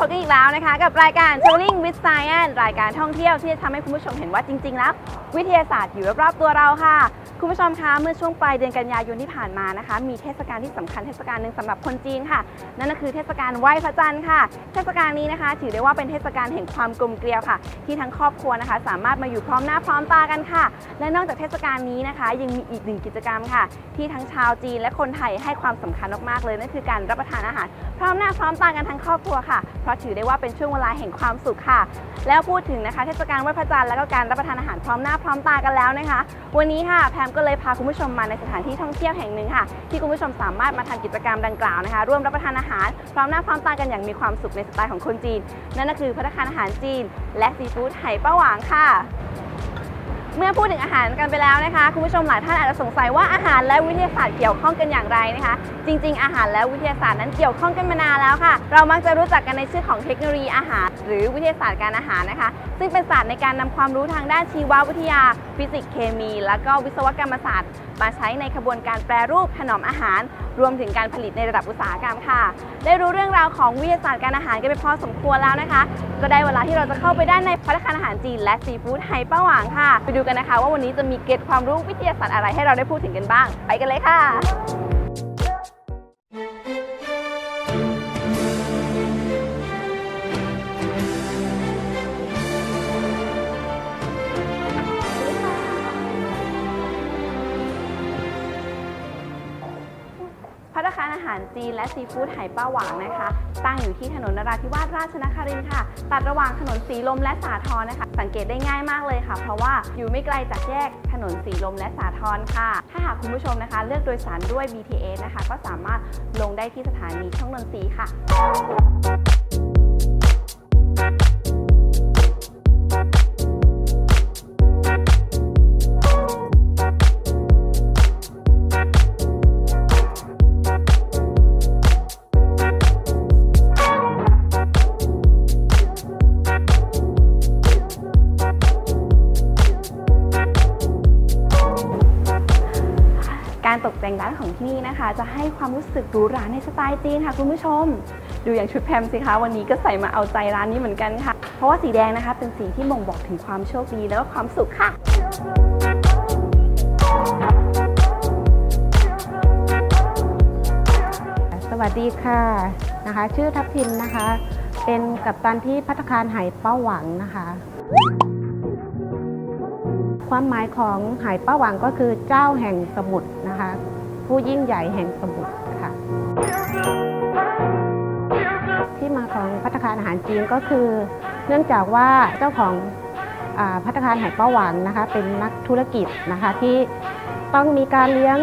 พบกันอีกแล้วนะคะ กับรายการ Traveling with Science รายการท่องเที่ยวที่จะทำให้คุณผู้ชมเห็นว่าจริง ๆ แล้ว วิทยาศาสตร์อยู่รอบๆตัวเราค่ะ คุณผู้ชมคะเมื่อช่วงปลายเดือนกันยายนที่ผ่านมานะคะ มีเทศกาลที่สำคัญเทศกาลหนึ่งสำหรับคนจีนค่ะ นั่นก็คือเทศกาลไหว้พระจันทร์ค่ะ เทศกาลนี้นะคะ ถือได้ว่าเป็นเทศกาลแห่งความกลมเกลียวค่ะ ที่ทั้งครอบครัวนะคะ สามารถมาอยู่พร้อมหน้าพร้อมตากันค่ะ และนอกจากเทศกาลนี้นะคะ ยังมีอีกหนึ่งกิจกรรมค่ะ ที่ทั้งชาวจีนและคนไทยให้ความสำคัญมากๆเลยนั่นคือการรับประทานอาหารพร้อมหน้าพร้อมตากันทั้งครอบครัวค่ะ เพราะถือได้ว่าเป็นช่วงเวลาแห่งความสุขค่ะ แล้วพูดถึงนะคะ เทศกาลไหว้พระจันทร์แล้วก็การรับประทานอาหารพร้อมหน้าพร้อมตากันแล้วนะคะ วันนี้ค่ะแพมก็เลยพาคุณผู้ชมมาในสถานที่ท่องเที่ยวแห่งหนึ่งค่ะ ที่คุณผู้ชมสามารถมาทำกิจกรรมดังกล่าวนะคะ ร่วมรับประทานอาหารพร้อมหน้าพร้อมตากันอย่างมีความสุขในสไตล์ของคนจีน นั่นก็คือพัฒนาคารอาหารจีน และซีฟู้ดไหป้าหวางค่ะ เมื่อพูดถึงอาหารกันไปแล้วนะคะคุณผู้ชมหลายท่านอาจจะสงสัยว่าอาหารและวิทยาศาสตร์เกี่ยวข้องกันอย่างไรนะคะ จริง ๆ อาหารและวิทยาศาสตร์นั้นเกี่ยวข้องกันมานานแล้วค่ะ เรามักจะรู้จักกันในชื่อของเทคโนโลยีอาหาร หรือวิทยาศาสตร์การอาหารนะคะ ซึ่งเป็นศาสตร์ในการนำความรู้ทางด้านชีววิทยา ฟิสิกส์เคมี และก็วิศวกรรมศาสตร์ มาใช้ในขบวนการแปรรูปถนอมอาหาร รวมถึงการผลิตในระดับอุตสาหกรรมค่ะ ได้รู้เรื่องราวของวิทยาศาสตร์การอาหารกันไปพอสมควรแล้วนะคะ ก็ได้เวลาที่เราจะเข้าไปด้านในพัฒนาการอาหารจีนและซีฟู้ดไหป้าหวางค่ะ ไปดูกันนะคะ ว่าวันนี้จะมีเกร็ดความรู้วิทยาศาสตร์อะไรให้เราได้พูดถึงกันบ้าง ไปกันเลยค่ะารอาหารจีนและซีฟู้ดไหป้าหวางนะคะ ตั้งอยู่ที่ถนนนราธิวาสราชนครินทร์ค่ะ ตัดระหว่างถนนสีลมและสาทรนะคะ สังเกตได้ง่ายมากเลยค่ะ เพราะว่าอยู่ไม่ไกลจากแยกถนนสีลมและสาทรค่ะ ถ้าหากคุณผู้ชมนะคะ เลือกโดยสารด้วย BTS นะคะ ก็สามารถลงได้ที่สถานีช่องนนทรีค่ะ ตกแต่งร้านของที่นี่นะคะ จะให้ความรู้สึกหรูหราในสไตล์จีนค่ะคุณผู้ชม ดูอย่างชุดแพมสิคะ วันนี้ก็ใส่มาเอาใจร้านนี้เหมือนกันค่ะ เพราะว่าสีแดงนะคะ เป็นสีที่บ่งบอกถึงความโชคดีแล้วก็ความสุขค่ะสวัสดีค่ะนะคะ ชื่อทัพทิมนะคะ เป็นกัปตันที่พัตตาคารไหเป้าหวังนะคะ ความหมายของไหเป้าหวังก็คือเจ้าแห่งสมุทรนะคะ ผู้ยิ่งใหญ่แห่งสมุทรค่ะ ที่มาของพัตตาคารอาหารจีนก็คือ เนื่องจากว่าเจ้าของพัตตาคารไหเป้าหวังนะคะ เป็นนักธุรกิจนะคะที่ต้องมีการเลี้ยง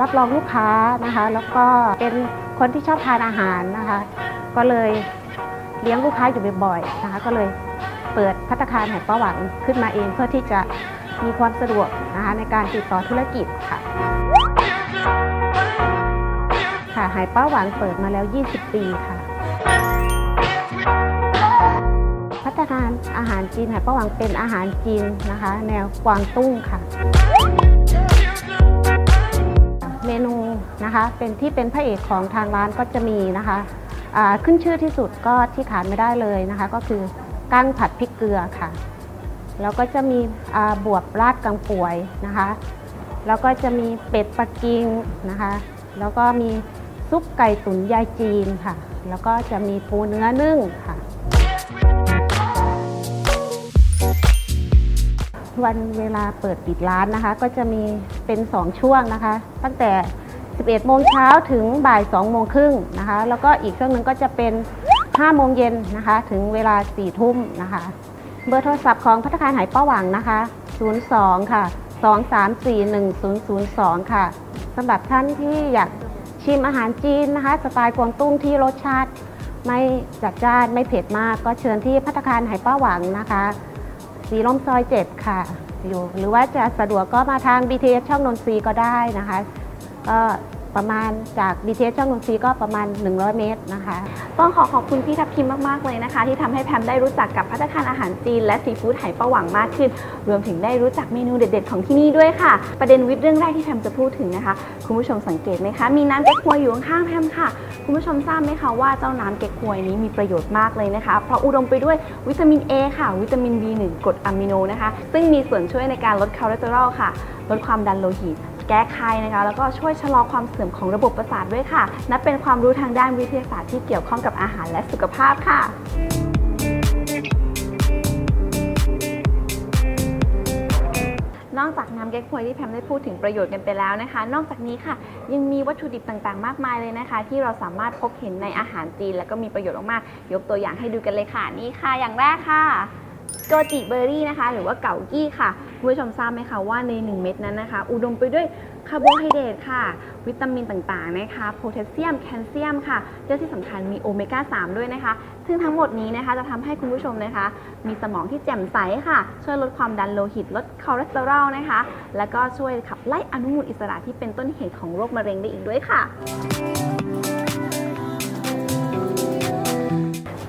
รับรองลูกค้านะคะ แล้วก็เป็นคนที่ชอบทานอาหารนะคะ ก็เลยเลี้ยงลูกค้าอยู่บ่อยๆนะคะ ก็เลยเปิดพัตตาคารไหเป้าหวังขึ้นมาเองเพื่อที่จะ มีความสะดวกนะคะในการติดต่อธุรกิจค่ะ ค่ะไหเป้าหวังเปิดมาแล้ว 20 ปีค่ะ พัฒนาอาหารจีนไหเป้าหวังเป็นอาหารจีนนะคะ แนวกวางตุ้งค่ะ เมนูนะคะเป็นที่เป็นพระเอกของทางร้านก็จะมีนะคะขึ้นชื่อที่สุดก็ที่ขาดไม่ได้เลยนะคะ ก็คือกั้งผัดพริกเกลือค่ะ แล้วก็จะมีบวบราดกังป่วยนะคะ แล้วก็จะมีเป็ดปักกิ่งนะคะ แล้วก็มีซุปไก่ตุ๋นยายจีนค่ะ แล้วก็จะมีปูเนื้อนึ่งค่ะ วันเวลาเปิดปิดร้านนะคะ ก็จะมีเป็น 2 ช่วงนะคะ ตั้งแต่ 11 โมงเช้าถึงบ่าย 2 โมงครึ่งนะคะ แล้วก็อีกช่วงหนึ่งก็จะเป็น 5 โมงเย็นนะคะ ถึงเวลา 4 ทุ่มนะคะ เบอร์โทรศัพท์ของพัฒนาคารไหป้าหวังนะคะ 02 ค่ะ 2341002 ค่ะสำหรับท่านที่อยากชิมอาหารจีนนะคะ สไตล์กวางตุ้งที่รสชาติ ไม่จัดจ้านไม่เผ็ดมาก ก็เชิญที่พัฒนาคารไหป้าหวังนะคะ สีลมซอย 7 ค่ะอยู่หรือว่าจะสะดวกก็มาทาง BTS ช่องนนทรีก็ได้นะคะก็ ประมาณจาก BTS ช่องนนทรีก็ประมาณ 100 เมตรนะคะ ต้องขอขอบคุณพี่ทัพทิมมาก ๆ เลยนะคะ ที่ทำให้แพมได้รู้จักกับพัตตาคารอาหารจีน และซีฟู้ดไหป้าหวังมากขึ้น รวมถึงได้รู้จักเมนูเด็ด ๆ ของที่นี่ด้วยค่ะ ประเด็นวิทย์เรื่องแรกที่แพมจะพูดถึงนะคะ คุณผู้ชมสังเกตไหมคะ มีน้ำเก๊กฮวยอยู่ข้างๆแพมค่ะ คุณผู้ชมทราบไหมคะว่าเจ้าน้ำเก๊กฮวยนี้มีประโยชน์มากเลยนะคะ เพราะอุดมไปด้วยวิตามิน A ค่ะ วิตามิน B1 กรดอะมิโนนะคะ ซึ่งมีส่วนช่วยในการลดคอเลสเตอรอลค่ะ ลดความดันโลหิต แก้ไขนะคะ แล้วก็ช่วยชะลอความเสื่อมของระบบประสาทด้วยค่ะ นับเป็นความรู้ทางด้านวิทยาศาสตร์ที่เกี่ยวข้องกับอาหารและสุขภาพค่ะนอกจากน้ำเก๊กฮวยที่แพมได้พูดถึงประโยชน์กันไปแล้วนะคะ นอกจากนี้ค่ะ ยังมีวัตถุดิบต่างๆ มากมายเลยนะคะ ที่เราสามารถพบเห็นในอาหารจีน แล้วก็มีประโยชน์มากๆยกตัวอย่างให้ดูกันเลยค่ะนี่ค่ะ อย่างแรกค่ะโกจิเบอร์รี่นะคะ หรือว่าเก่ากี้ค่ะ คุณผู้ชมทราบไหมคะว่าใน 1 เม็ดนั้นนะคะ อุดมไปด้วยคาร์โบไฮเดรตค่ะ วิตามินต่างๆนะคะโพแทสเซียม แคลเซียมค่ะและที่สำคัญมีโอเมก้า 3 ด้วยนะคะ ซึ่งทั้งหมดนี้นะคะจะทำให้คุณผู้ชมนะคะ มีสมองที่แจ่มใสค่ะ ช่วยลดความดันโลหิต ลดคอเลสเตอรอลนะคะ แล้วก็ช่วยขับไล่อนุมูลอิสระที่เป็นต้นเหตุของโรคมะเร็งได้อีกด้วยค่ะ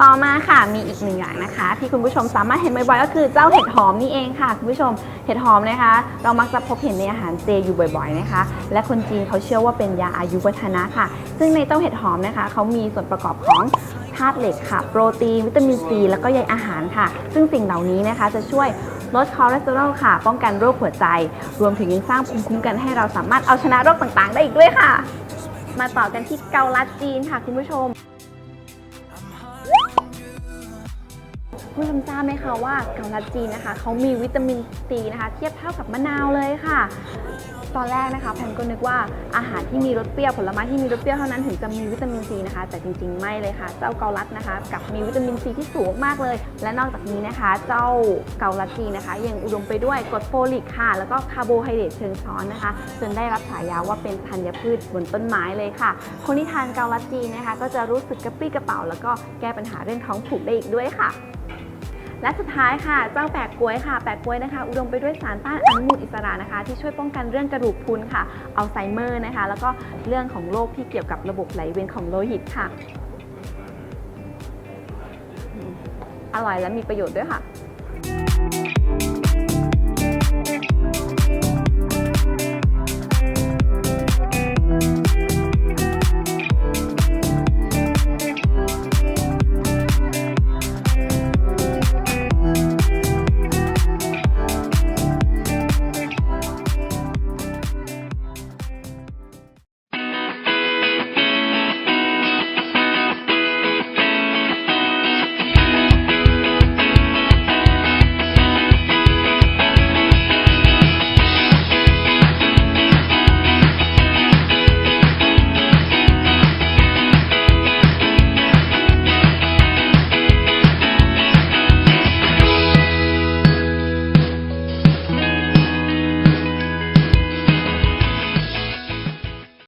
ต่อมาค่ะมีอีกหนึ่งอย่างนะคะ ที่คุณผู้ชมสามารถเห็นบ่อยๆก็คือเจ้าเห็ดหอมนี่เองค่ะคุณผู้ชมเห็ดหอมนะคะ เรามักจะพบเห็นในอาหารเจอยู่บ่อยๆนะคะ และคนจีนเขาเชื่อว่าเป็นยาอายุวัฒนะค่ะ ซึ่งในเจ้าเห็ดหอมนะคะเขามีส่วนประกอบของธาตุเหล็กค่ะ โปรตีนวิตามินซีแล้วก็ใยอาหารค่ะ ซึ่งสิ่งเหล่านี้นะคะจะช่วยลดคอเลสเตอรอลค่ะ ป้องกันโรคหัวใจ รวมถึงยังสร้างภูมิคุ้มกันให้เราสามารถเอาชนะโรคต่างๆ ได้อีกด้วยค่ะ มาต่อกันที่เกาลัดจีนค่ะคุณผู้ชม คุณผู้ชมทราบไหมคะว่าเกาลัดจีนนะคะเขามีวิตามินซีนะคะเทียบเท่ากับมะนาวเลยค่ะ ตอนแรกนะคะแพนก็นึกว่าอาหารที่มีรสเปรี้ยวผลไม้ที่มีรสเปรี้ยวเท่านั้นถึงจะมีวิตามินซีนะคะ แต่จริงๆไม่เลยค่ะ เจ้าเกาลัดนะคะกับมีวิตามินซีที่สูงมากเลย และนอกจากนี้นะคะ เจ้าเกาลัดจีนนะคะ ยังอุดมไปด้วยกรดโฟลิกค่ะ แล้วก็คาร์โบไฮเดรตเชิงซ้อนนะคะ จนได้รับฉายาว่าเป็นธัญพืชบนต้นไม้เลยค่ะ คนที่ทานเกาลัดจีนนะคะ ก็จะรู้สึกกระปรี้กระเป๋า แล้วก็แก้ปัญหาเรื่องท้องผูกได้อีกด้วยค่ะ และสุดท้ายค่ะ เจ้าแปะกล้วยค่ะ แปะกล้วยนะคะ อุดมไปด้วยสารต้านอนุมูลอิสระนะคะ ที่ช่วยป้องกันเรื่องกระดูกพรุนค่ะ อัลไซเมอร์นะคะ แล้วก็เรื่องของโรคที่เกี่ยวกับระบบไหลเวียนของโลหิตค่ะอืมอร่อยและมีประโยชน์ด้วยค่ะ